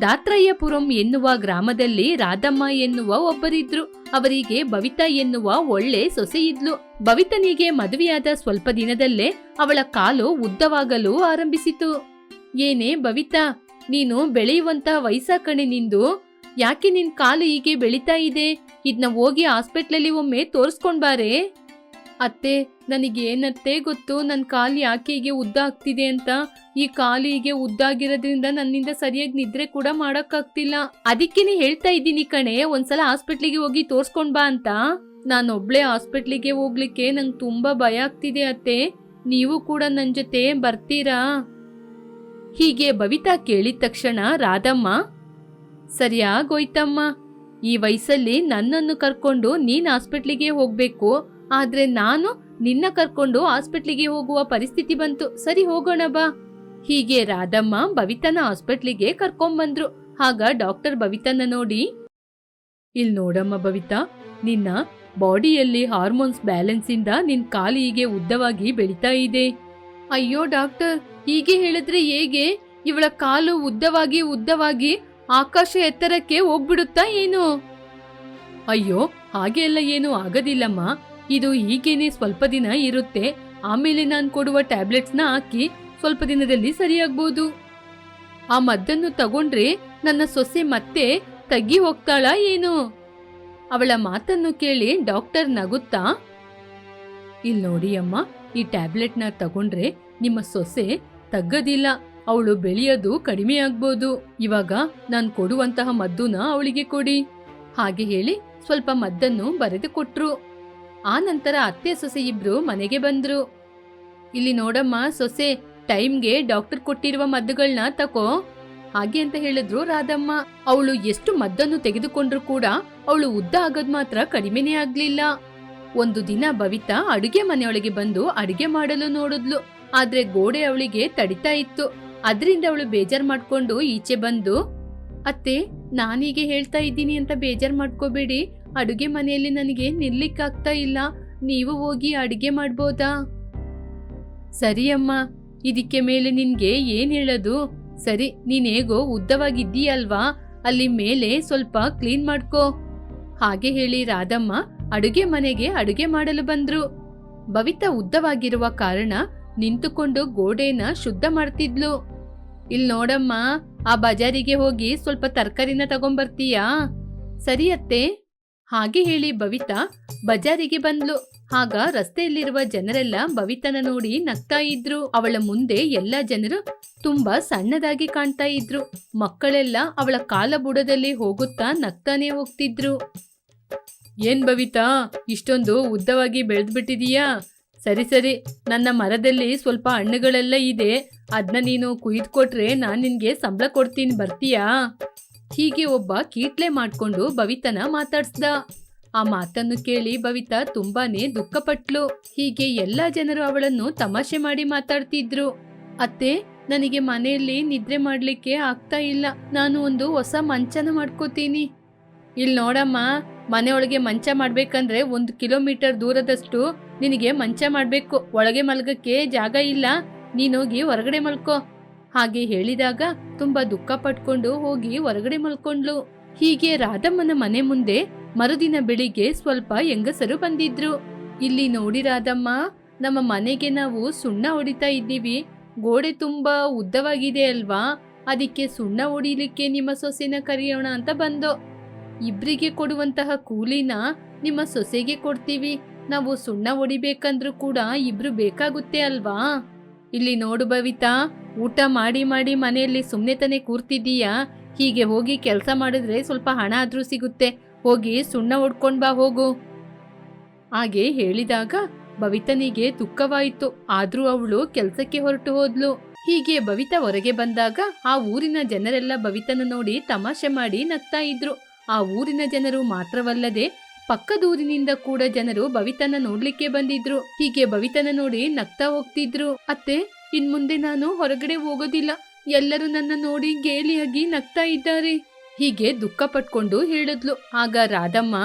ದಾತ್ರಯ್ಯಪುರಂ ಎನ್ನುವ ಗ್ರಾಮದಲ್ಲಿ ರಾಧಮ್ಮ ಎನ್ನುವ ಒಬ್ಬರಿದ್ರು. ಅವರಿಗೆ ಬವಿತಾ ಎನ್ನುವ ಒಳ್ಳೆ ಸೊಸೆ ಇದ್ಲು ಬವಿತನಿಗೆ ಮದುವೆಯಾದ ಸ್ವಲ್ಪ ದಿನದಲ್ಲೇ ಅವಳ ಕಾಲು ಉದ್ದವಾಗಲು ಆರಂಭಿಸಿತು. ಏನೇ ಬವಿತಾ, ನೀನು ಬೆಳೆಯುವಂತ ವಯಸ್ಸ ಕಣೆ ನಿಂದು. ಯಾಕೆ ನಿನ್ ಕಾಲು ಹೀಗೆ ಬೆಳಿತಾ ಇದೆ? ಇದನ್ನ ಹೋಗಿ ಹಾಸ್ಪಿಟ್ಲಲ್ಲಿ ಒಮ್ಮೆ ತೋರಿಸ್ಕೊಂಡ್ ಬಾರೆ. ಅತ್ತೆ ನನಗೆ ಏನತ್ತೆ ಗೊತ್ತು? ನನ್ನ ಕಾಲು ಯಾಕೆ ಹೀಗೆ ಉದ್ದ ಆಗ್ತಿದೆ ಅಂತ? ಈ ಕಾಲು ಹೀಗೆ ಉದ್ದಾಗಿರೋದ್ರಿಂದ ನನ್ನಿಂದ ಸರಿಯಾಗಿ ನಿದ್ರೆ ಕೂಡ ಮಾಡೋಕ್ಕಾಗ್ತಿಲ್ಲ. ಅದಕ್ಕೇನೆ ಹೇಳ್ತಾ ಇದ್ದೀನಿ ಕಣೆ, ಒಂದ್ಸಲ ಹಾಸ್ಪಿಟ್ಲಿಗೆ ಹೋಗಿ ತೋರ್ಸ್ಕೊಂಡ್ ಬಾ ಅಂತ. ನಾನೊಬ್ಳೆ ಹಾಸ್ಪಿಟ್ಲಿಗೆ ಹೋಗ್ಲಿಕ್ಕೆ ನಂಗೆ ತುಂಬಾ ಭಯ ಆಗ್ತಿದೆ ಅತ್ತೆ. ನೀವು ಕೂಡ ನನ್ನ ಜೊತೆ ಬರ್ತೀರಾ? ಹೀಗೆ ಬವಿತಾ ಕೇಳಿದ ತಕ್ಷಣ ರಾಧಮ್ಮ ಸರಿಯಾಗೋಯ್ತಮ್ಮ ಈ ವಯಸ್ಸಲ್ಲಿ ನನ್ನನ್ನು ಕರ್ಕೊಂಡು ನೀನ್ ಹಾಸ್ಪಿಟ್ಲಿಗೆ ಹೋಗ್ಬೇಕು. ಆದ್ರೆ ನಾನು ನಿನ್ನ ಕರ್ಕೊಂಡು ಹಾಸ್ಪಿಟ್ಲಿಗೆ ಹೋಗುವ ಪರಿಸ್ಥಿತಿ ಬಂತು. ಸರಿ ಹೋಗೋಣ ಬಾ. ಹೀಗೆ ರಾಧಮ್ಮ ಬವಿತನ ಹಾಸ್ಪಿಟ್ಲಿಗೆ ಕರ್ಕೊಂಬಂದ್ರು. ಆಗ ಡಾಕ್ಟರ್ ಬವಿತನ ನೋಡಿ, ಇಲ್ ನೋಡಮ್ಮ ಬವಿತಾ ನಿನ್ನ ಬಾಡಿಯಲ್ಲಿ ಹಾರ್ಮೋನ್ಸ್ ಬ್ಯಾಲೆನ್ಸ್ ಇಂದ ನಿನ್ ಕಾಲು ಹೀಗೆ ಉದ್ದವಾಗಿ ಬೆಳಿತಾ ಇದೆ. ಅಯ್ಯೋ ಡಾಕ್ಟರ್, ಹೀಗೆ ಹೇಳಿದ್ರೆ ಹೇಗೆ? ಇವಳ ಕಾಲು ಉದ್ದವಾಗಿ ಉದ್ದವಾಗಿ ಆಕಾಶ ಎತ್ತರಕ್ಕೆ ಹೋಗ್ಬಿಡುತ್ತಾ ಏನು? ಅಯ್ಯೋ, ಹಾಗೆ ಎಲ್ಲ ಏನು ಆಗೋದಿಲ್ಲಮ್ಮ. ಇದು ಹೀಗೇನೆ ಸ್ವಲ್ಪ ದಿನ ಇರುತ್ತೆ. ಆಮೇಲೆ ನಾನು ಕೊಡುವ ಟ್ಯಾಬ್ಲೆಟ್ಸ್ನ ಹಾಕಿ ಸ್ವಲ್ಪ ದಿನದಲ್ಲಿ ಸರಿಯಾಗ್ಬೋದು. ಆ ಮದ್ದನ್ನು ತಗೊಂಡ್ರೆ ನನ್ನ ಸೊಸೆ ಮತ್ತೆ ತಗ್ಗಿ ಹೋಗ್ತಾಳಾ ಏನು? ಅವಳ ಮಾತನ್ನು ಕೇಳಿ ಡಾಕ್ಟರ್ ನಗುತ್ತಾ, ಇಲ್ ನೋಡಿ ಅಮ್ಮ, ಈ ಟ್ಯಾಬ್ಲೆಟ್ನ ತಗೊಂಡ್ರೆ ನಿಮ್ಮ ಸೊಸೆ ತಗ್ಗದಿಲ್ಲ. ಅವಳು ಬೆಳೆಯೋದು ಕಡಿಮೆ ಆಗ್ಬೋದು. ಇವಾಗ ನಾನು ಕೊಡುವಂತಹ ಮದ್ದುನ ಅವಳಿಗೆ ಕೊಡಿ. ಹಾಗೆ ಹೇಳಿ ಸ್ವಲ್ಪ ಮದ್ದನ್ನು ಬರೆದು ಕೊಟ್ರು. ಆ ನಂತರ ಅತ್ತೆ ಸೊಸೆ ಇಬ್ರು ಮನೆಗೆ ಬಂದ್ರು. ಇಲ್ಲಿ ನೋಡಮ್ಮ, ಸೊಸೆ ಟೈಮ್ಗೆ ಡಾಕ್ಟರ್ ಕೊಟ್ಟಿರುವ ಮದ್ದುಗಳನ್ನ ತಕೋ, ಹಾಗೆ ಅಂತ ಹೇಳಿದ್ರು ರಾಧಮ್ಮ. ಅವಳು ಎಷ್ಟು ಮದ್ದನ್ನು ತೆಗೆದುಕೊಂಡ್ರು ಕೂಡ ಅವಳು ಉದ್ದ ಆಗೋದ್ ಮಾತ್ರ ಕಡಿಮೆನೇ ಆಗ್ಲಿಲ್ಲ. ಒಂದು ದಿನ ಬವಿತಾ ಅಡುಗೆ ಮನೆಯೊಳಗೆ ಬಂದು ಅಡುಗೆ ಮಾಡಲು ನೋಡಿದ್ಲು. ಆದ್ರೆ ಗೋಡೆ ಅವಳಿಗೆ ತಡಿತಾ ಇತ್ತು. ಅದರಿಂದ ಅವಳು ಬೇಜಾರ್ ಮಾಡ್ಕೊಂಡು ಈಚೆ ಬಂದು, ಅತ್ತೆ, ನಾನೀಗೆ ಹೇಳ್ತಾ ಇದ್ದೀನಿ ಅಂತ ಬೇಜಾರ್ ಮಾಡ್ಕೋಬೇಡಿ. ಅಡುಗೆ ಮನೆಯಲ್ಲಿ ನನಗೆ ನಿಲ್ಲಿಕ್ಕಾಗ್ತಾ ಇಲ್ಲ? ನೀವು ಹೋಗಿ ಅಡುಗೆ ಮಾಡ್ಬೋದಾ? ಸರಿ ಅಮ್ಮ, ಇದಕ್ಕೆ ಮೇಲೆ ನಿನ್ಗೆ ಏನು ಹೇಳೋದು? ಸರಿ, ನೀನ್ ಹೇಗೋ ಉದ್ದವಾಗಿದ್ದೀಯಲ್ವಾ? ಅಲ್ಲಿ ಮೇಲೆ ಸ್ವಲ್ಪ ಕ್ಲೀನ್ ಮಾಡ್ಕೋ. ಹಾಗೆ ಹೇಳಿ ರಾಧಮ್ಮ ಅಡುಗೆ ಮನೆಗೆ ಅಡುಗೆ ಮಾಡಲು ಬಂದ್ರು. ಭವಿತ ಉದ್ದವಾಗಿರುವ ಕಾರಣ ನಿಂತುಕೊಂಡು ಗೋಡೆನ ಶುದ್ಧ ಮಾಡ್ತಿದ್ಲು. ಇಲ್ ನೋಡಮ್ಮ, ಆ ಬಜಾರಿಗೆ ಹೋಗಿ ಸ್ವಲ್ಪ ತರಕಾರಿನ ತಗೊಂಬರ್ತೀಯಾ? ಸರಿ ಅತ್ತೆ. ಹಾಗೆ ಹೇಳಿ ಬವಿತಾ ಬಜಾರಿಗೆ ಬಂದ್ಲು. ಆಗ ರಸ್ತೆಯಲ್ಲಿರುವ ಜನರೆಲ್ಲ ಬವಿತನ ನೋಡಿ ನಗ್ತಾ ಇದ್ರು. ಅವಳ ಮುಂದೆ ಎಲ್ಲ ಜನರು ತುಂಬಾ ಸಣ್ಣದಾಗಿ ಕಾಣ್ತಾ ಇದ್ರು. ಮಕ್ಕಳೆಲ್ಲ ಅವಳ ಕಾಲ ಬುಡದಲ್ಲಿ ಹೋಗುತ್ತಾ ನಗ್ತಾನೆ ಹೋಗ್ತಿದ್ರು. ಏನ್ ಬವಿತಾ ಇಷ್ಟೊಂದು ಉದ್ದವಾಗಿ ಬೆಳೆದ್ಬಿಟ್ಟಿದೀಯಾ? ಸರಿ ಸರಿ, ನನ್ನ ಮರದಲ್ಲಿ ಸ್ವಲ್ಪ ಹಣ್ಣುಗಳೆಲ್ಲ ಇದೆ. ಅದನ್ನ ನೀನು ಕುಯ್ದು ಕೊಟ್ರೆ ನಾನು ನಿನ್ಗೆ ಸಂಬಳ ಕೊಡ್ತೀನಿ, ಬರ್ತೀಯಾ? ಹೀಗೆ ಒಬ್ಬ ಕೀಟ್ಲೆ ಮಾಡ್ಕೊಂಡು ಬವಿತನ ಮಾತಾಡ್ಸ್ದ. ಆ ಮಾತನ್ನು ಕೇಳಿ ಬವಿತಾ ತುಂಬಾನೇ ದುಃಖಪಟ್ಲು. ಹೀಗೆ ಎಲ್ಲ ಜನರು ಅವಳನ್ನು ತಮಾಷೆ ಮಾಡಿ ಮಾತಾಡ್ತಿದ್ರು. ಅತ್ತೆ, ನನಗೆ ಮನೆಯಲ್ಲಿ ನಿದ್ರೆ ಮಾಡ್ಲಿಕ್ಕೆ ಆಗ್ತಾ ಇಲ್ಲ. ನಾನು ಒಂದು ಹೊಸ ಮಂಚನ ಮಾಡ್ಕೋತೀನಿ. ಇಲ್ಲಿ ನೋಡಮ್ಮ, ಮನೆಯೊಳಗೆ ಮಂಚ ಮಾಡ್ಬೇಕಂದ್ರೆ ಒಂದು ಕಿಲೋಮೀಟರ್ ದೂರದಷ್ಟು ನಿನಗೆ ಮಂಚ ಮಾಡ್ಬೇಕು. ಒಳಗೆ ಮಲಗಕ್ಕೆ ಜಾಗ ಇಲ್ಲ. ನೀನೋಗಿ ಹೊರಗಡೆ ಮಲ್ಕೋ. ಹಾಗೆ ಹೇಳಿದಾಗ ತುಂಬಾ ದುಃಖ ಪಟ್ಕೊಂಡು ಹೋಗಿ ಹೊರಗಡೆ ಮಲ್ಕೊಂಡ್ಲು. ಹೀಗೆ ರಾಧಮ್ಮನ ಮನೆ ಮುಂದೆ ಮರುದಿನ ಬೆಳಿಗ್ಗೆ ಸ್ವಲ್ಪ ಹೆಂಗಸರು ಬಂದಿದ್ರು. ಇಲ್ಲಿ ನೋಡಿ ರಾಧಮ್ಮ, ನಮ್ಮ ಮನೆಗೆ ನಾವು ಸುಣ್ಣ ಹೊಡಿತಾ ಇದ್ದೀವಿ. ಗೋಡೆ ತುಂಬಾ ಉದ್ದವಾಗಿದೆ ಅಲ್ವಾ? ಅದಕ್ಕೆ ಸುಣ್ಣ ಹೊಡಿಲಿಕ್ಕೆ ನಿಮ್ಮ ಸೊಸೆನ ಕರೆಯೋಣ ಅಂತ ಬಂದೋ. ಇಬ್ರಿಗೆ ಕೊಡುವಂತಹ ಕೂಲಿನ ನಿಮ್ಮ ಸೊಸೆಗೆ ಕೊಡ್ತೀವಿ. ನಾವು ಸುಣ್ಣ ಹೊಡಿಬೇಕಂದ್ರೂ ಕೂಡ ಇಬ್ರು ಬೇಕಾಗುತ್ತೆ ಅಲ್ವಾ? ಇಲ್ಲಿ ನೋಡು ಬವಿತಾ ಊಟ ಮಾಡಿ ಮಾಡಿ ಮನೆಯಲ್ಲಿ ಸುಮ್ಮನೆ ತಾನೇ ಕೂರ್ತಿದ್ದೀಯಾ? ಹೀಗೆ ಹೋಗಿ ಕೆಲಸ ಮಾಡಿದ್ರೆ ಸ್ವಲ್ಪ ಹಣ ಆದ್ರೂ ಸಿಗುತ್ತೆ. ಹೋಗಿ ಸುಣ್ಣ ಹೊಡ್ಕೊಂಡು ಬಾ, ಹೋಗು. ಹಾಗೆ ಹೇಳಿದಾಗ ಬವಿತನಿಗೆ ದುಃಖವಾಯಿತು. ಆದರೂ ಅವಳು ಕೆಲಸಕ್ಕೆ ಹೊರಟು ಹೋದ್ಲು. ಹೀಗೆ ಬವಿತಾ ಹೊರಗೆ ಬಂದಾಗ ಆ ಊರಿನ ಜನರೆಲ್ಲ ಬವಿತನ ನೋಡಿ ತಮಾಷೆ ಮಾಡಿ ನಗ್ತಾ ಇದ್ರು. ಆ ಊರಿನ ಜನರು ಮಾತ್ರವಲ್ಲದೆ ಪಕ್ಕದೂರಿನಿಂದ ಕೂಡ ಜನರು ಬವಿತನ ನೋಡ್ಲಿಕ್ಕೆ ಬಂದಿದ್ರು. ಹೀಗೆ ಬವಿತನ ನೋಡಿ ನಗ್ತಾ ಹೋಗ್ತಿದ್ರು. ಅತ್ತೆ ಇನ್ ಮುಂದೆ ನಾನು ಹೊರಗಡೆ ಹೋಗೋದಿಲ್ಲ. ಎಲ್ಲರೂ ನನ್ನ ನೋಡಿ ಗೇಲಿಯಾಗಿ ನಗ್ತಾ ಇದ್ದಾರೆ. ಹೀಗೆ ದುಃಖ ಪಟ್ಕೊಂಡು ಹೇಳಿದ್ಲು. ಆಗ ರಾಧಮ್ಮ,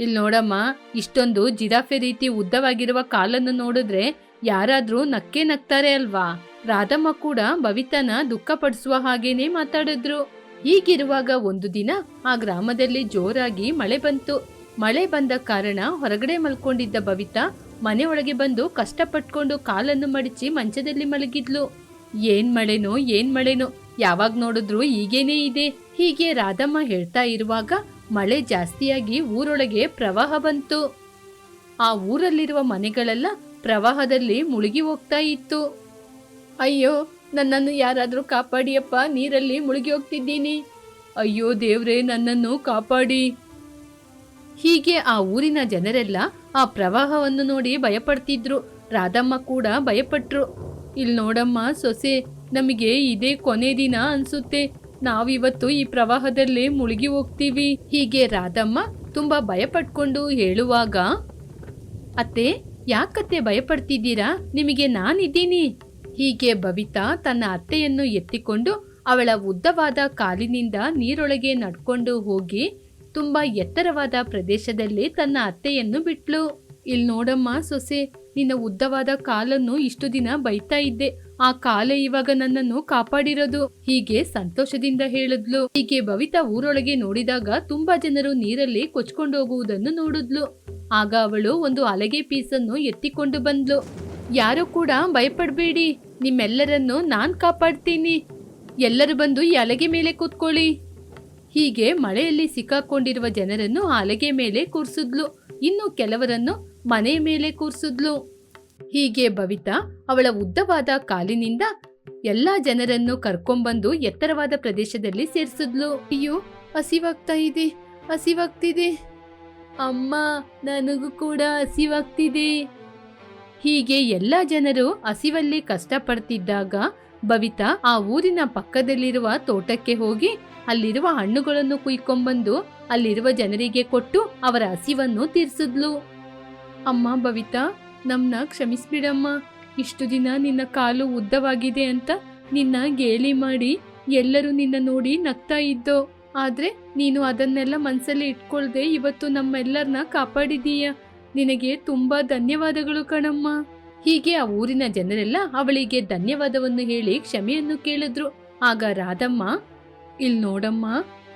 ಇಲ್ ನೋಡಮ್ಮ, ಇಷ್ಟೊಂದು ಜಿರಾಫೆ ರೀತಿ ಉದ್ದವಾಗಿರುವ ಕಾಲನ್ನು ನೋಡಿದ್ರೆ ಯಾರಾದ್ರೂ ನಕ್ಕೆ ನಗ್ತಾರೆ ಅಲ್ವಾ? ರಾಧಮ್ಮ ಕೂಡ ಭವಿತನ ದುಃಖ ಪಡಿಸುವ ಹಾಗೇನೆ ಮಾತಾಡಿದ್ರು. ಹೀಗಿರುವಾಗ ಒಂದು ದಿನ ಆ ಗ್ರಾಮದಲ್ಲಿ ಜೋರಾಗಿ ಮಳೆ ಬಂತು. ಮಳೆ ಬಂದ ಕಾರಣ ಹೊರಗಡೆ ಮಲ್ಕೊಂಡಿದ್ದ ಬಬಿತಾ ಮನೆ ಒಳಗೆ ಬಂದು ಕಷ್ಟಪಟ್ಕೊಂಡು ಕಾಲನ್ನು ಮಡಚಿ ಮಂಚದಲ್ಲಿ ಮಲಗಿದ್ಲು. ಏನ್ ಮಳೆನೋ ಏನ್ ಮಳೆನೋ, ಯಾವಾಗ ನೋಡಿದ್ರು ಈಗೇನೇ ಇದೆ. ಹೀಗೆ ರಾಧಮ್ಮ ಹೇಳ್ತಾ ಇರುವಾಗ ಮಳೆ ಜಾಸ್ತಿಯಾಗಿ ಊರೊಳಗೆ ಪ್ರವಾಹ ಬಂತು. ಆ ಊರಲ್ಲಿರುವ ಮನೆಗಳೆಲ್ಲ ಪ್ರವಾಹದಲ್ಲಿ ಮುಳುಗಿ ಹೋಗ್ತಾ ಇತ್ತು. ಅಯ್ಯೋ, ನನ್ನನ್ನು ಯಾರಾದರೂ ಕಾಪಾಡಿಯಪ್ಪ, ನೀರಲ್ಲಿ ಮುಳುಗಿ ಹೋಗ್ತಿದ್ದೀನಿ. ಅಯ್ಯೋ ದೇವ್ರೆ, ನನ್ನನ್ನು ಕಾಪಾಡಿ. ಹೀಗೆ ಆ ಊರಿನ ಜನರೆಲ್ಲ ಆ ಪ್ರವಾಹವನ್ನು ನೋಡಿ ಭಯಪಡ್ತಿದ್ರು. ರಾಧಮ್ಮ ಕೂಡ ಭಯಪಟ್ರು. ಇಲ್ಲಿ ನೋಡಮ್ಮ ಸೊಸೆ, ನಮಗೆ ಇದೇ ಕೊನೆ ದಿನ ಅನ್ಸುತ್ತೆ. ನಾವಿವತ್ತು ಈ ಪ್ರವಾಹದಲ್ಲಿ ಮುಳುಗಿ ಹೋಗ್ತೀವಿ. ಹೀಗೆ ರಾಧಮ್ಮ ತುಂಬಾ ಭಯಪಟ್ಕೊಂಡು ಹೇಳುವಾಗ, ಅತ್ತೆ, ಯಾಕತ್ತೆ ಭಯಪಡ್ತಿದ್ದೀರಾ? ನಿಮಗೆ ನಾನಿದ್ದೀನಿ. ಹೀಗೆ ಬವಿತಾ ತನ್ನ ಅತ್ತೆಯನ್ನು ಎತ್ತಿಕೊಂಡು ಅವಳ ಉದ್ದವಾದ ಕಾಲಿನಿಂದ ನೀರೊಳಗೆ ನಡ್ಕೊಂಡು ಹೋಗಿ ತುಂಬಾ ಎತ್ತರವಾದ ಪ್ರದೇಶದಲ್ಲಿ ತನ್ನ ಅತ್ತೆಯನ್ನು ಬಿಟ್ಲು. ಇಲ್ ನೋಡಮ್ಮ ಸೊಸೆ, ನಿನ್ನ ಉದ್ದವಾದ ಕಾಲನ್ನು ಇಷ್ಟು ದಿನ ಬೈತಾ ಇದ್ದೆ. ಆ ಕಾಲ ಇವಾಗ ನನ್ನನ್ನು ಕಾಪಾಡಿರೋದು. ಹೀಗೆ ಸಂತೋಷದಿಂದ ಹೇಳಿದ್ಲು. ಹೀಗೆ ಬವಿತಾ ಊರೊಳಗೆ ನೋಡಿದಾಗ ತುಂಬಾ ಜನರು ನೀರಲ್ಲಿ ಕೊಚ್ಕೊಂಡು ಹೋಗುವುದನ್ನು ನೋಡಿದ್ಲು. ಆಗ ಅವಳು ಒಂದು ಅಲಗೆ ಪೀಸನ್ನು ಎತ್ತಿಕೊಂಡು ಬಂದ್ಲು. ಯಾರು ಕೂಡ ಭಯಪಡಬೇಡಿ. ನಿಮ್ಮೆಲ್ಲರನ್ನು ನಾನ್ ಕಾಪಾಡ್ತೀನಿ. ಎಲ್ಲರೂ ಬಂದು ಈ ಅಲಗೆ ಮೇಲೆ ಕೂತ್ಕೊಳ್ಳಿ. ಹೀಗೆ ಮಳೆಯಲ್ಲಿ ಸಿಕ್ಕಾಕೊಂಡಿರುವ ಜನರನ್ನು ಹಲಗೆ ಮೇಲೆ ಕೂರಿಸಿದ್ಲು. ಇನ್ನು ಕೆಲವರನ್ನು ಮನೆ ಮೇಲೆ ಕೂರಿಸಿದ್ಲು. ಹೀಗೆ ಬವಿತಾ ಅವಳ ಉದ್ದವಾದ ಕಾಲಿನಿಂದ ಎಲ್ಲಾ ಜನರನ್ನು ಕರ್ಕೊಂಡ್ಬಂದು ಎತ್ತರವಾದ ಪ್ರದೇಶದಲ್ಲಿ ಸೇರಿಸಿದ್ಲು. ಅಯ್ಯೋ, ಹಸಿವಾಗ್ತಾ ಇದೆ, ಹಸಿವಾಗ್ತಿದೆ. ಅಮ್ಮ, ನನಗೂ ಕೂಡ ಹಸಿವಾಗ್ತಿದೆ. ಹೀಗೆ ಎಲ್ಲ ಜನರು ಹಸಿವಲ್ಲಿ ಕಷ್ಟಪಡ್ತಿದ್ದಾಗ ಬವಿತಾ ಆ ಊರಿನ ಪಕ್ಕದಲ್ಲಿರುವ ತೋಟಕ್ಕೆ ಹೋಗಿ ಅಲ್ಲಿರುವ ಹಣ್ಣುಗಳನ್ನು ಕುಯ್ಕೊಂಬಂದು ಅಲ್ಲಿರುವ ಜನರಿಗೆ ಕೊಟ್ಟು ಅವರ ಹಸಿವನ್ನು ತೀರಿಸಿದ್ಲು. ಅಮ್ಮ ಬವಿತಾ ನಮ್ನ ಕ್ಷಮಿಸ್ಬಿಡಮ್ಮ. ಇಷ್ಟು ದಿನ ನಿನ್ನ ಕಾಲು ಉದ್ದವಾಗಿದೆ ಅಂತ ನಿನ್ನ ಗೇಲಿ ಮಾಡಿ ಎಲ್ಲರೂ ನಿನ್ನ ನೋಡಿ ನಗ್ತಾ ಇದ್ದೋ. ಆದ್ರೆ ನೀನು ಅದನ್ನೆಲ್ಲ ಮನ್ಸಲ್ಲಿ ಇಟ್ಕೊಳ್ದೆ ಇವತ್ತು ನಮ್ಮೆಲ್ಲರನ್ನ ಕಾಪಾಡಿದೀಯ ನಿನಗೆ ತುಂಬಾ ಧನ್ಯವಾದಗಳು ಕಣಮ್ಮ. ಹೀಗೆ ಆ ಊರಿನ ಜನರೆಲ್ಲ ಅವಳಿಗೆ ಧನ್ಯವಾದವನ್ನು ಹೇಳಿ ಕ್ಷಮೆಯನ್ನು ಕೇಳಿದ್ರು. ಆಗ ರಾಧಮ್ಮ ಇಲ್ ನೋಡಮ್ಮ,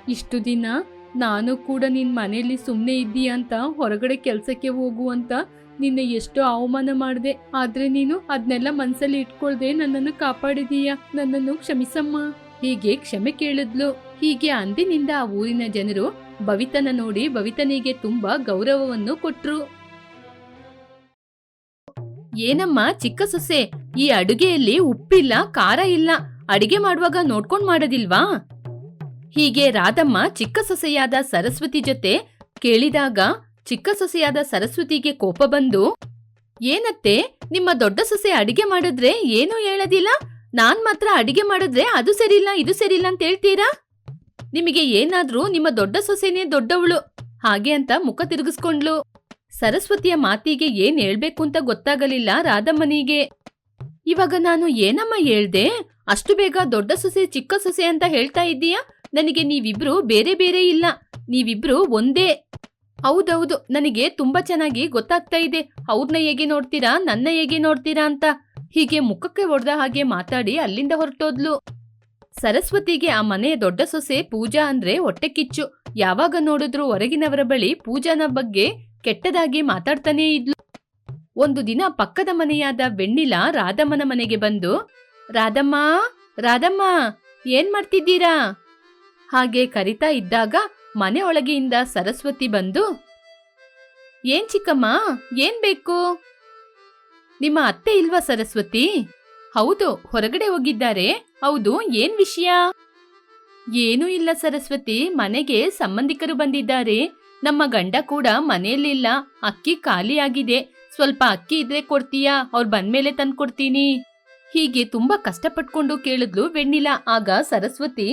ಇಷ್ಟು ದಿನ ನಾನು ಕೂಡ ನಿನ್ನ ಮನೆಯಲ್ಲಿ ಸುಮ್ಮನೆ ಇದ್ದೀಯ ಅಂತ, ಹೊರಗಡೆ ಕೆಲಸಕ್ಕೆ ಹೋಗು ಅಂತ ನಿನ್ನ ಎಷ್ಟೋ ಅವಮಾನ ಮಾಡಿದೆ. ಆದ್ರೆ ನೀನು ಅದನ್ನೆಲ್ಲ ಮನಸ್ಸಲ್ಲಿ ಇಟ್ಕೊಳ್ದೆ ನನ್ನನ್ನು ಕಾಪಾಡಿದೀಯ. ನನ್ನನ್ನು ಕ್ಷಮಿಸಮ್ಮ. ಹೀಗೆ ಕ್ಷಮೆ ಕೇಳಿದ್ಲು. ಹೀಗೆ ಅಂದಿನಿಂದ ಆ ಊರಿನ ಜನರು ಬವಿತನ ನೋಡಿ ಬವಿತನಿಗೆ ತುಂಬಾ ಗೌರವವನ್ನು ಕೊಟ್ರು. ಏನಮ್ಮ ಚಿಕ್ಕ ಸೊಸೆ, ಈ ಅಡುಗೆಯಲ್ಲಿ ಉಪ್ಪಿಲ್ಲ, ಖಾರ ಇಲ್ಲ. ಅಡಿಗೆ ಮಾಡುವಾಗ ನೋಡ್ಕೊಂಡ್ ಮಾಡೋದಿಲ್ವಾ? ಹೀಗೆ ರಾಧಮ್ಮ ಚಿಕ್ಕ ಸೊಸೆಯಾದ ಸರಸ್ವತಿ ಜೊತೆ ಕೇಳಿದಾಗ ಚಿಕ್ಕ ಸೊಸೆಯಾದ ಸರಸ್ವತಿಗೆ ಕೋಪ ಬಂದು, ಏನತ್ತೆ, ನಿಮ್ಮ ದೊಡ್ಡ ಸೊಸೆ ಅಡಿಗೆ ಮಾಡಿದ್ರೆ ಏನೂ ಹೇಳೋದಿಲ್ಲ? ನಾನ್ ಮಾತ್ರ ಅಡಿಗೆ ಮಾಡಿದ್ರೆ ಅದು ಸರಿಲ್ಲ ಇದು ಸರಿಲ್ಲ ಅಂತ ಹೇಳ್ತೀರಾ? ನಿಮಗೆ ಏನಾದ್ರೂ ನಿಮ್ಮ ದೊಡ್ಡ ಸೊಸೆನೇ ದೊಡ್ಡವಳು. ಹಾಗೆ ಅಂತ ಮುಖ ತಿರುಗಿಸ್ಕೊಂಡ್ಲು. ಸರಸ್ವತಿಯ ಮಾತಿಗೆ ಏನ್ ಹೇಳ್ಬೇಕು ಅಂತ ಗೊತ್ತಾಗಲಿಲ್ಲ ರಾಧಮ್ಮನಿಗೆ. ಇವಾಗ ನಾನು ಏನಮ್ಮ ಹೇಳ್ದೆ? ಅಷ್ಟು ಬೇಗ ದೊಡ್ಡ ಸೊಸೆ ಚಿಕ್ಕ ಸೊಸೆ ಅಂತ ಹೇಳ್ತಾ ಇದ್ದೀಯಾ? ನನಗೆ ನೀವಿಬ್ರು ಬೇರೆ ಬೇರೆ ಇಲ್ಲ. ನೀವಿಬ್ರು ಒಂದೇ. ಹೌದೌದು, ನನಗೆ ತುಂಬಾ ಚೆನ್ನಾಗಿ ಗೊತ್ತಾಗ್ತಾ ಇದೆ. ಅವ್ರನ್ನ ಹೇಗೆ ನೋಡ್ತೀರಾ, ನನ್ನ ಹೇಗೆ ನೋಡ್ತೀರಾ ಅಂತ. ಹೀಗೆ ಮುಖಕ್ಕೆ ಹೊಡೆದ ಹಾಗೆ ಮಾತಾಡಿ ಅಲ್ಲಿಂದ ಹೊರಟೋದ್ಲು. ಸರಸ್ವತಿಗೆ ಆ ಮನೆಯ ದೊಡ್ಡ ಸೊಸೆ ಪೂಜಾ ಅಂದ್ರೆ ಹೊಟ್ಟೆ ಕಿಚ್ಚು. ಯಾವಾಗ ನೋಡಿದ್ರು ಹೊರಗಿನವರ ಬಳಿ ಪೂಜಾನ ಬಗ್ಗೆ ಕೆಟ್ಟದಾಗಿ ಮಾತಾಡ್ತಾನೇ ಇದ್ಲು. ಒಂದು ದಿನ ಪಕ್ಕದ ಮನೆಯಾದ ಬೆಣ್ಣಿಲ ರಾಧಮ್ಮನ ಮನೆಗೆ ಬಂದು, ರಾಧಮ್ಮ ರಾಧಮ್ಮ, ಏನ್ ಮಾಡ್ತಿದ್ದೀರಾ? ಹಾಗೆ ಕರಿತಾ ಇದ್ದಾಗ ಮನೆ ಒಳಗೆಯಿಂದ ಸರಸ್ವತಿ ಬಂದು, ಏನ್ ಚಿಕ್ಕಮ್ಮ, ಏನ್ ಬೇಕು? ನಿಮ್ಮ ಅತ್ತೆ ಇಲ್ವಾ ಸರಸ್ವತಿ? ಹೌದು, ಹೊರಗಡೆ ಹೋಗಿದ್ದಾರೆ. ಹೌದು, ಏನ್ ವಿಷಯ? ಏನೂ ಇಲ್ಲ ಸರಸ್ವತಿ, ಮನೆಗೆ ಸಂಬಂಧಿಕರು ಬಂದಿದ್ದಾರೆ. ನಮ್ಮ ಗಂಡ ಕೂಡ ಮನೆಯಲ್ಲಿಲ್ಲ. ಅಕ್ಕಿ ಖಾಲಿಯಾಗಿದೆ ಸ್ವಲ್ಪ ಅಕ್ಕಿ ಇದ್ರೆ ಕೊಡ್ತೀಯಾ? ಅವ್ರು ಬಂದ್ಮೇಲೆ ತಂದ್ಕೊಡ್ತೀನಿ. ಹೀಗೆ ತುಂಬಾ ಕಷ್ಟಪಟ್ಕೊಂಡು ಕೇಳಿದ್ಲು ವೆಣ್ಣಿಲ. ಆಗ ಸರಸ್ವತಿ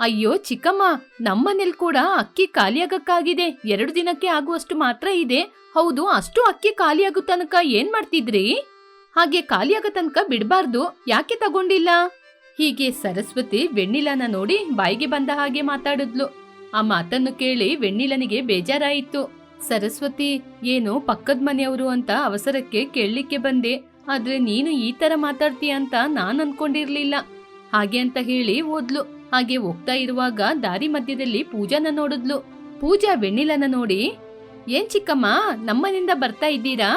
ಅಯ್ಯೋ ಚಿಕ್ಕಮ್ಮ, ನಮ್ಮನೇಲಿ ಕೂಡ ಅಕ್ಕಿ ಖಾಲಿಯಾಗಕ್ಕಾಗಿದೆ. ಎರಡು ದಿನಕ್ಕೆ ಆಗುವಷ್ಟು ಮಾತ್ರ ಇದೆ. ಹೌದು, ಅಷ್ಟು ಅಕ್ಕಿ ಖಾಲಿಯಾಗೋ ತನಕ ಏನ್ ಮಾಡ್ತಿದ್ರಿ? ಹಾಗೆ ಖಾಲಿಯಾಗೋ ತನಕ ಬಿಡಬಾರ್ದು, ಯಾಕೆ ತಗೊಂಡಿಲ್ಲ? ಹೀಗೆ ಸರಸ್ವತಿ ವೆಣ್ಣಿಲನ ನೋಡಿ ಬಾಯಿಗೆ ಬಂದ ಹಾಗೆ ಮಾತಾಡಿದ್ಲು. ಆ ಮಾತನ್ನು ಕೇಳಿ ವೆಣ್ಣಿಲನಿಗೆ ಬೇಜಾರಾಯಿತು. ಸರಸ್ವತಿ, ಏನು ಪಕ್ಕದ ಮನೆಯವರು ಅಂತ ಅವಸರಕ್ಕೆ ಕೇಳಲಿಕ್ಕೆ ಬಂದೆ. ಆದ್ರೆ ನೀನು ಈ ತರ ಮಾತಾಡ್ತೀಯ ಅಂತ ನಾನ್ ಅನ್ಕೊಂಡಿರ್ಲಿಲ್ಲ. ಹಾಗೆ ಅಂತ ಹೇಳಿ ಓದ್ಲು ಹಾಗೆ ಹೋಗ್ತಾ ಇರುವಾಗ ದಾರಿ ಮಧ್ಯದಲ್ಲಿ ಪೂಜಾನ ನೋಡಿದ್ಲು. ಪೂಜಾ ವೆಣ್ಣಿಲನ ನೋಡಿ, ಏನ್ ಚಿಕ್ಕಮ್ಮ ನಮ್ಮನಿಂದ ಬರ್ತಾ ಇದ್ದೀರಾ?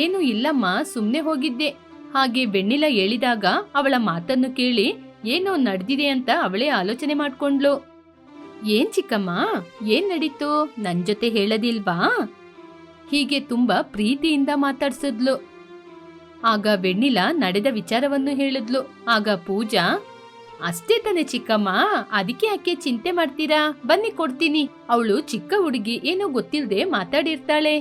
ಏನು ಇಲ್ಲಮ್ಮ, ಸುಮ್ನೆ ಹೋಗಿದ್ದೆ. ಹಾಗೆ ಬೆಣ್ಣಿಲ ಹೇಳಿದಾಗ ಅವಳ ಮಾತನ್ನು ಕೇಳಿ, ಏನೋ ನಡೆದಿದೆ ಅಂತ ಅವಳೇ ಆಲೋಚನೆ ಮಾಡ್ಕೊಂಡ್ಲು ಏನ್ ಚಿಕ್ಕಮ್ಮ, ಏನ್ ನಡೀತು? ನನ್ ಜೊತೆ ಹೇಳದಿಲ್ವಾ? ಹೀಗೆ ತುಂಬಾ ಪ್ರೀತಿಯಿಂದ ಮಾತಾಡ್ಸಿದ್ಲು. ಆಗ ಬೆಣ್ಣಿಲ ನಡೆದ ವಿಚಾರವನ್ನು ಹೇಳಿದ್ಲು. ಆಗ ಪೂಜಾ ಅಷ್ಟೇ ತಾನೆ ಚಿಕ್ಕಮ್ಮ. ಅದಕ್ಕೆ ಯಾಕೆ ಚಿಂತೆ ಮಾಡ್ತೀರಾ? ಬನ್ನಿ ಕೊಡ್ತೀನಿ. ಅವಳು ಚಿಕ್ಕ ಹುಡುಗಿ, ಏನೋ ಗೊತ್ತಿಲ್ಲದೆ ಮಾತಾಡಿರ್ತಾಳೆ.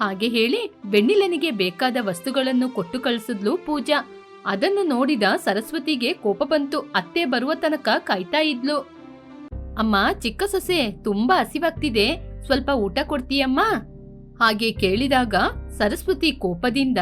ಹಾಗೆ ಹೇಳಿ ಬೆಣ್ಣಿಲನಿಗೆ ಬೇಕಾದ ವಸ್ತುಗಳನ್ನು ಕೊಟ್ಟು ಕಳಿಸಿದ್ಲು ಪೂಜಾ. ಅದನ್ನು ನೋಡಿದ ಸರಸ್ವತಿಗೆ ಕೋಪ ಬಂತು. ಅತ್ತೆ ಬರುವ ತನಕ ಕಾಯ್ತಾ ಇದ್ಲು. ಅಮ್ಮ, ಚಿಕ್ಕ ಸೊಸೆ, ತುಂಬಾ ಹಸಿವಾಗ್ತಿದೆ. ಸ್ವಲ್ಪ ಊಟ ಕೊಡ್ತೀಯಮ್ಮ? ಹಾಗೆ ಕೇಳಿದಾಗ ಸರಸ್ವತಿ ಕೋಪದಿಂದ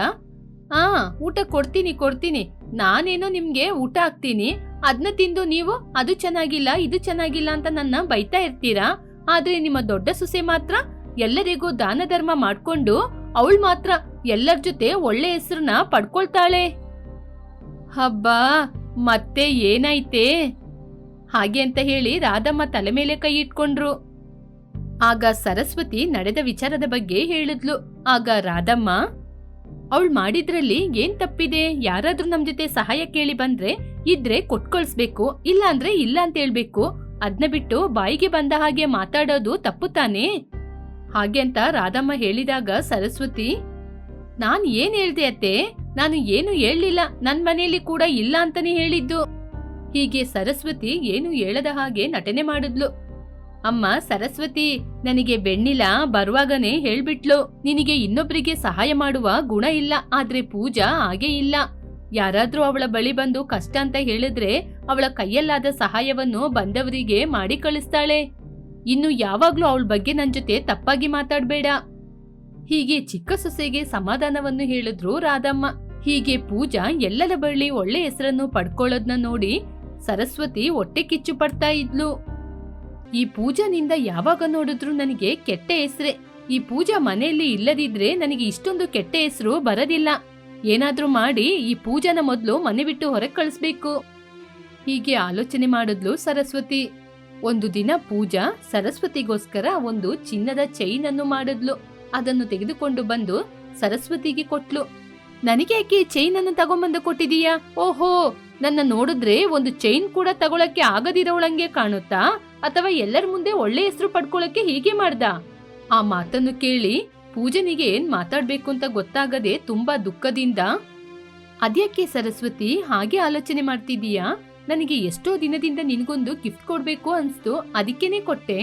ಆ ಊಟ ಕೊಡ್ತೀನಿ ಕೊಡ್ತೀನಿ. ನಾನೇನೋ ನಿಮ್ಗೆ ಊಟ ಹಾಕ್ತೀನಿ. ಅದನ್ನ ತಿಂದು ನೀವು, ಅದು ಚೆನ್ನಾಗಿಲ್ಲ, ಇದು ಚೆನ್ನಾಗಿಲ್ಲ ಅಂತ ನನ್ನ ಬೈತಾ ಇರ್ತೀರಾ? ಆದ್ರೆ ನಿಮ್ಮ ದೊಡ್ಡ ಸೊಸೆ ಮಾತ್ರ ಎಲ್ಲರಿಗೂ ದಾನ ಧರ್ಮ ಮಾಡ್ಕೊಂಡು ಅವಳು ಮಾತ್ರ ಎಲ್ಲರ ಜೊತೆ ಒಳ್ಳೆ ಹೆಸರನ್ನ ಪಡ್ಕೊಳ್ತಾಳೆ. ಹಬ್ಬಾ, ಮತ್ತೆ ಏನಾಯ್ತೆ ಹಾಗೆ ಅಂತ ಹೇಳಿ ರಾಧಮ್ಮ ತಲೆ ಮೇಲೆ ಕೈ ಇಟ್ಕೊಂಡ್ರು. ಆಗ ಸರಸ್ವತಿ ನಡೆದ ವಿಚಾರದ ಬಗ್ಗೆ ಹೇಳಿದ್ಲು. ಆಗ ರಾಧಮ್ಮ ಅವಳು ಮಾಡಿದ್ರಲ್ಲಿ ಏನ್ ತಪ್ಪಿದೆ? ಯಾರಾದ್ರೂ ನಮ್ ಜೊತೆ ಸಹಾಯ ಕೇಳಿ ಬಂದ್ರೆ ಇದ್ರೆ ಕೊಟ್ಕೊಳ್ಸ್ಬೇಕು ಇಲ್ಲ ಅಂದ್ರೆ ಇಲ್ಲ ಅಂತ ಹೇಳ್ಬೇಕು. ಅದ್ನ ಬಿಟ್ಟು ಬಾಯಿಗೆ ಬಂದ ಹಾಗೆ ಮಾತಾಡೋದು ತಪ್ಪು ತಾನೇ? ಹಾಗೆ ಅಂತ ರಾಧಮ್ಮ ಹೇಳಿದಾಗ ಸರಸ್ವತಿ, ನಾನ್ ಏನ್ ಹೇಳ್ದೆ ಅತ್ತೆ? ನಾನು ಏನು ಹೇಳಲಿಲ್ಲ. ನನ್ ಮನೆಯಲ್ಲಿ ಕೂಡ ಇಲ್ಲ ಅಂತಾನೆ ಹೇಳಿದ್ದು. ಹೀಗೆ ಸರಸ್ವತಿ ಏನು ಹೇಳದ ಹಾಗೆ ನಟನೆ ಮಾಡಿದ್ಲು. ಅಮ್ಮ ಸರಸ್ವತಿ, ನನಗೆ ಬೆಣ್ಣಿಲ ಬರುವಾಗನೇ ಹೇಳ್ಬಿಟ್ಲು. ನಿನಗೆ ಇನ್ನೊಬ್ರಿಗೆ ಸಹಾಯ ಮಾಡುವ ಗುಣ ಇಲ್ಲ, ಆದ್ರೆ ಪೂಜಾ ಹಾಗೆ ಇಲ್ಲ. ಯಾರಾದ್ರೂ ಅವಳ ಬಳಿ ಬಂದು ಕಷ್ಟ ಅಂತ ಹೇಳಿದ್ರೆ ಅವಳ ಕೈಯಲ್ಲಾದ ಸಹಾಯವನ್ನು ಬಂದವರಿಗೆ ಮಾಡಿ ಕಳಿಸ್ತಾಳೆ. ಇನ್ನು ಯಾವಾಗ್ಲೂ ಅವಳ ಬಗ್ಗೆ ನನ್ ಜೊತೆ ತಪ್ಪಾಗಿ ಮಾತಾಡ್ಬೇಡ. ಹೀಗೆ ಚಿಕ್ಕ ಸೊಸೆಗೆ ಸಮಾಧಾನವನ್ನು ಹೇಳಿದ್ರು ರಾಧಮ್ಮ. ಹೀಗೆ ಪೂಜಾ ಎಲ್ಲರ ಬಳಿ ಒಳ್ಳೆ ಹೆಸರನ್ನು ಪಡ್ಕೊಳ್ಳೋದ್ನ ನೋಡಿ ಸರಸ್ವತಿ ಹೊಟ್ಟೆ ಕಿಚ್ಚು ಪಡ್ತಾ ಇದ್ಲು. ಈ ಪೂಜಾನಿಂದ ಯಾವಾಗ ನೋಡಿದ್ರು ನನಗೆ ಕೆಟ್ಟ ಹೆಸರೇ. ಈ ಪೂಜಾ ಮನೆಯಲ್ಲಿ ಇಲ್ಲದಿದ್ರೆ ನನಗೆ ಇಷ್ಟೊಂದು ಕೆಟ್ಟ ಹೆಸರು ಬರದಿಲ್ಲ. ಏನಾದ್ರೂ ಮಾಡಿ ಈ ಪೂಜಾನ ಮೊದಲು ಮನೆ ಬಿಟ್ಟು ಹೊರಗೆ ಕಳಿಸ್ಬೇಕು. ಹೀಗೆ ಆಲೋಚನೆ ಮಾಡಿದ್ಲು ಸರಸ್ವತಿ. ಒಂದು ದಿನ ಪೂಜಾ ಸರಸ್ವತಿಗೋಸ್ಕರ ಒಂದು ಚಿನ್ನದ ಚೈನ್ ಅನ್ನು ಮಾಡಿದ್ಲು. ಅದನ್ನು ತೆಗೆದುಕೊಂಡು ಬಂದು ಸರಸ್ವತಿಗೆ ಕೊಟ್ಲು. ನನಗೆ ಯಾಕೆ ಚೈನ್ ಅನ್ನು ತಗೊಂಬಂದು ಕೊಟ್ಟಿದೀಯಾ? ಓಹೋ, ನನ್ನ ನೋಡಿದ್ರೆ ಒಂದು ಚೈನ್ ಕೂಡ ತಗೊಳಕ್ಕೆ ಆಗದಿರೋಳಂಗೆ ಕಾಣುತ್ತಾ? ಅಥವಾ ಎಲ್ಲರ ಮುಂದೆ ಒಳ್ಳೆ ಹೆಸರು ಪಡ್ಕೊಳ್ಳಕ್ಕೆ ಹೀಗೆ ಮಾಡ್ದ? ಆ ಮಾತನ್ನು ಕೇಳಿ ಪೂಜನಿಗೆ ಏನ್ ಮಾತಾಡ್ಬೇಕು ಅಂತ ಗೊತ್ತಾಗದೆ ತುಂಬಾ ದುಃಖದಿಂದ, ಅದ್ಯಾಕೆ ಸರಸ್ವತಿ ಹಾಗೆ ಆಲೋಚನೆ ಮಾಡ್ತಿದೀಯಾ ನನಗೆ ಎಷ್ಟೋ ದಿನದಿಂದ ನಿನಗೊಂದು ಗಿಫ್ಟ್ ಕೊಡ್ಬೇಕು ಅನ್ಸ್ತು, ಅದಕ್ಕೇನೆ ಕೊಟ್ಟೆ.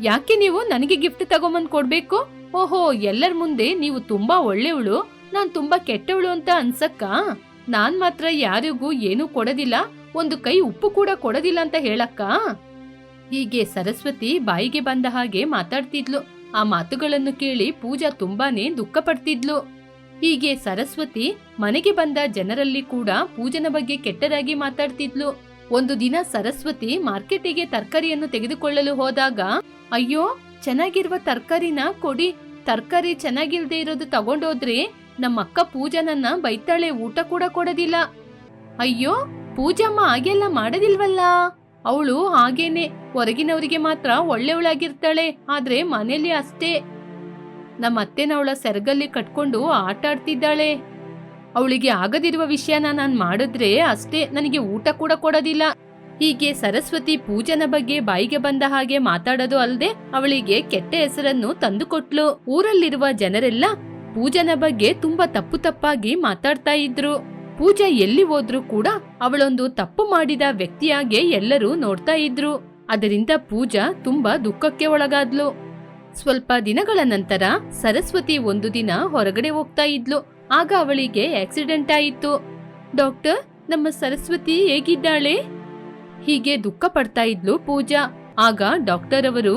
ಯಾಕೆ ನೀವು ನನಗೆ ಗಿಫ್ಟ್ ತಗೊಂಬಂದ್ ಕೊಡ್ಬೇಕು? ಓಹೋ, ಎಲ್ಲರ ಮುಂದೆ ನೀವು ತುಂಬಾ ಒಳ್ಳೆಯವಳು, ನಾನ್ ತುಂಬಾ ಕೆಟ್ಟವಳು ಅಂತ ಅನ್ಸಕ್ಕ? ನಾನ್ ಮಾತ್ರ ಯಾರಿಗೂ ಏನೂ ಕೊಡೋದಿಲ್ಲ, ಒಂದು ಕೈ ಉಪ್ಪು ಕೂಡ ಕೊಡೋದಿಲ್ಲ ಅಂತ ಹೇಳಕ್ಕ? ಹೀಗೆ ಸರಸ್ವತಿ ಬಾಯಿಗೆ ಬಂದ ಹಾಗೆ ಮಾತಾಡ್ತಿದ್ಲು. ಆ ಮಾತುಗಳನ್ನು ಕೇಳಿ ಪೂಜಾ ತುಂಬಾನೇ ದುಃಖ ಪಡ್ತಿದ್ಲು ಹೀಗೆ ಸರಸ್ವತಿ ಮನೆಗೆ ಬಂದ ಜನರಲ್ಲಿ ಕೂಡ ಪೂಜನ ಬಗ್ಗೆ ಕೆಟ್ಟದಾಗಿ ಮಾತಾಡ್ತಿದ್ಲು. ಒಂದು ದಿನ ಸರಸ್ವತಿ ಮಾರ್ಕೆಟಿಗೆ ತರಕಾರಿಯನ್ನು ತೆಗೆದುಕೊಳ್ಳಲು ಹೋದಾಗ, ಅಯ್ಯೋ, ಚೆನ್ನಾಗಿರುವ ತರಕಾರಿನ ಕೊಡಿ. ತರಕಾರಿ ಚೆನ್ನಾಗಿಲ್ದೇ ಇರೋದು ತಗೊಂಡೋದ್ರೆ ನಮ್ಮ ಅಕ್ಕ ಪೂಜನನ್ನ ಬೈತಾಳೆ, ಊಟ ಕೂಡ ಕೊಡೋದಿಲ್ಲ. ಅಯ್ಯೋ, ಪೂಜಮ್ಮ ಹಾಗೆಲ್ಲ ಮಾಡೋದಿಲ್ವಲ್ಲ? ಅವಳು ಹಾಗೇನೆ, ಹೊರಗಿನವರಿಗೆ ಮಾತ್ರ ಒಳ್ಳೆಯವಳಾಗಿರ್ತಾಳೆ, ಆದ್ರೆ ಮನೆಯಲ್ಲಿ ಅಷ್ಟೇ. ನಮ್ಮ ಅತ್ತೆನವಳ ಸೆರಗಲ್ಲಿ ಕಟ್ಕೊಂಡು ಆಟ ಆಡ್ತಿದ್ದಾಳೆ ಅವಳಿಗೆ ಆಗದಿರುವ ವಿಷಯನ ನಾನು ಮಾಡಿದ್ರೆ ಅಷ್ಟೇ, ನನಗೆ ಊಟ ಕೂಡ ಕೊಡೋದಿಲ್ಲ. ಹೀಗೆ ಸರಸ್ವತಿ ಪೂಜನ ಬಗ್ಗೆ ಬಾಯಿಗೆ ಬಂದ ಹಾಗೆ ಮಾತಾಡೋದು ಅಲ್ಲದೆ ಅವಳಿಗೆ ಕೆಟ್ಟ ಹೆಸರನ್ನು ತಂದುಕೊಟ್ಲು. ಊರಲ್ಲಿರುವ ಜನರೆಲ್ಲ ಪೂಜನ ಬಗ್ಗೆ ತುಂಬಾ ತಪ್ಪು ತಪ್ಪಾಗಿ ಮಾತಾಡ್ತಾ ಇದ್ರು. ಪೂಜಾ ಎಲ್ಲಿ ಹೋದ್ರೂ ಕೂಡ ಅವಳೊಂದು ತಪ್ಪು ಮಾಡಿದ ವ್ಯಕ್ತಿಯಾಗೆ ಎಲ್ಲರೂ ನೋಡ್ತಾ ಇದ್ರು. ಅದರಿಂದ ಪೂಜಾ ತುಂಬಾ ದುಃಖಕ್ಕೆ ಒಳಗಾದ್ಲು. ಸ್ವಲ್ಪ ದಿನಗಳ ನಂತರ ಸರಸ್ವತಿ ಒಂದು ದಿನ ಹೊರಗಡೆ ಹೋಗ್ತಾ ಇದ್ಲು. ಆಗ ಅವಳಿಗೆ ಆಕ್ಸಿಡೆಂಟ್ ಆಯಿತು. ಡಾಕ್ಟರ್, ನಮ್ಮ ಸರಸ್ವತಿ ಹೇಗಿದ್ದಾಳೆ? ಹೀಗೆ ದುಃಖ ಪಡ್ತಾ ಇದ್ಲು ಪೂಜಾ. ಆಗ ಡಾಕ್ಟರ್ ಅವರು,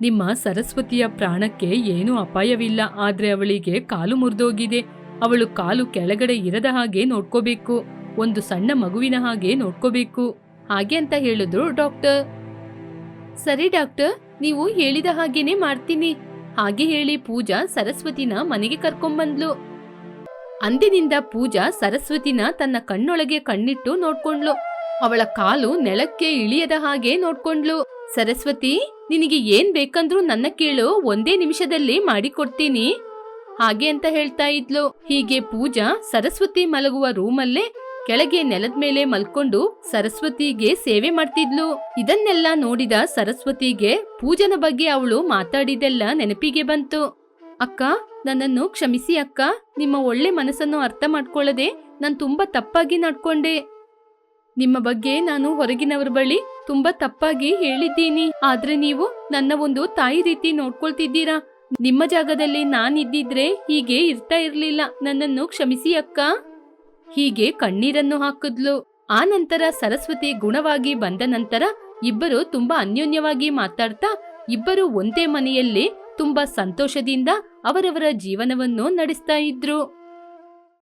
ನಿಮ್ಮ ಸರಸ್ವತಿಯ ಪ್ರಾಣಕ್ಕೆ ಏನೂ ಅಪಾಯವಿಲ್ಲ, ಆದ್ರೆ ಅವಳಿಗೆ ಕಾಲು ಮುರಿದೋಗಿದೆ. ಅವಳು ಕಾಲು ಕೆಳಗಡೆ ಇರದ ಹಾಗೆ ನೋಡ್ಕೋಬೇಕು, ಒಂದು ಸಣ್ಣ ಮಗುವಿನ ಹಾಗೆ ನೋಡ್ಕೋಬೇಕು. ಹಾಗೆ ಅಂತ ಹೇಳಿದ್ರು ಡಾಕ್ಟರ್. ಸರಿ ಡಾಕ್ಟರ್, ನೀವು ಹೇಳಿದ ಹಾಗೇನೆ ಮಾಡ್ತೀನಿ. ಹಾಗೆ ಹೇಳಿ ಪೂಜಾ ಸರಸ್ವತಿನ ಮನೆಗೆ ಕರ್ಕೊಂಬಂದ್ಲು. ಅಂದಿನಿಂದ ಪೂಜಾ ಸರಸ್ವತಿನ ತನ್ನ ಕಣ್ಣೊಳಗೆ ಕಣ್ಣಿಟ್ಟು ನೋಡ್ಕೊಂಡ್ಲು. ಅವಳ ಕಾಲು ನೆಲಕ್ಕೆ ಇಳಿಯದ ಹಾಗೆ ನೋಡ್ಕೊಂಡ್ಲು. ಸರಸ್ವತಿ, ನಿನಗೆ ಏನ್ ಬೇಕಂದ್ರೂ ನನ್ನ ಕೇಳು, ಒಂದೇ ನಿಮಿಷದಲ್ಲಿ ಮಾಡಿಕೊಡ್ತೀನಿ. ಹಾಗೆ ಅಂತ ಹೇಳ್ತಾ ಇದ್ಲು. ಹೀಗೆ ಪೂಜಾ ಸರಸ್ವತಿ ಮಲಗುವ ರೂಮಲ್ಲೇ ಕೆಳಗೆ ನೆಲದ ಮೇಲೆ ಮಲ್ಕೊಂಡು ಸರಸ್ವತಿಗೆ ಸೇವೆ ಮಾಡ್ತಿದ್ಲು. ಇದನ್ನೆಲ್ಲ ನೋಡಿದ ಸರಸ್ವತಿಗೆ ಪೂಜನ ಬಗ್ಗೆ ಅವಳು ಮಾತಾಡಿದೆಲ್ಲ ನೆನಪಿಗೆ ಬಂತು. ಅಕ್ಕ, ನನ್ನನ್ನು ಕ್ಷಮಿಸಿ ಅಕ್ಕ. ನಿಮ್ಮ ಒಳ್ಳೆ ಮನಸ್ಸನ್ನು ಅರ್ಥ ಮಾಡ್ಕೊಳ್ಳದೆ ನಾನು ತುಂಬಾ ತಪ್ಪಾಗಿ ನಡ್ಕೊಂಡೆ. ನಿಮ್ಮ ಬಗ್ಗೆ ನಾನು ಹೊರಗಿನವರ ಬಳಿ ತುಂಬಾ ತಪ್ಪಾಗಿ ಹೇಳಿದ್ದೀನಿ. ಆದ್ರೆ ನೀವು ನನ್ನ ಒಂದು ತಾಯಿ ರೀತಿ ನೋಡ್ಕೊಳ್ತಿದ್ದೀರಾ? ನಿಮ್ಮ ಜಾಗದಲ್ಲಿ ನಾನಿದ್ದಿದ್ರೆ ಹೀಗೆ ಇರ್ತಾ ಇರ್ಲಿಲ್ಲ. ನನ್ನನ್ನು ಕ್ಷಮಿಸಿ ಅಕ್ಕ. ಹೀಗೆ ಕಣ್ಣೀರನ್ನು ಹಾಕಿದ್ಲು. ಆ ನಂತರ ಸರಸ್ವತಿ ಗುಣವಾಗಿ ಬಂದ ನಂತರ ಇಬ್ಬರು ತುಂಬಾ ಅನ್ಯೋನ್ಯವಾಗಿ ಮಾತಾಡ್ತಾ, ಇಬ್ಬರು ಒಂದೇ ಮನೆಯಲ್ಲಿ ತುಂಬಾ ಸಂತೋಷದಿಂದ ಅವರವರ ಜೀವನವನ್ನು ನಡೆಸ್ತಾ ಇದ್ರು.